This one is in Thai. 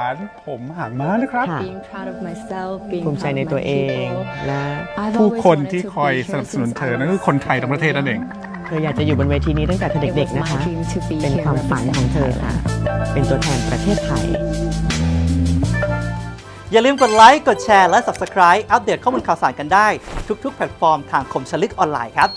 านผมหางม้านะครับ being proud of myself, being ภูมิใจในตัวเองและผู้คนที่คอยสนับสนุนเธอนั่นคือคนไทยทั้งประเทศนั่นเอง เธออยากจะอยู่บนเวทีนี้ตั้งแต่เธอเด็กๆนะคะ เป็นความฝันของเธอค่ะ เป็นตัวแทนประเทศไทย อย่าลืมกดไลค์ กดแชร์ และ Subscribe อัปเดตข้อมูลข่าวสารกันได้ ทุกๆ แพลตฟอร์มทางคมชลิกออนไลน์ครับ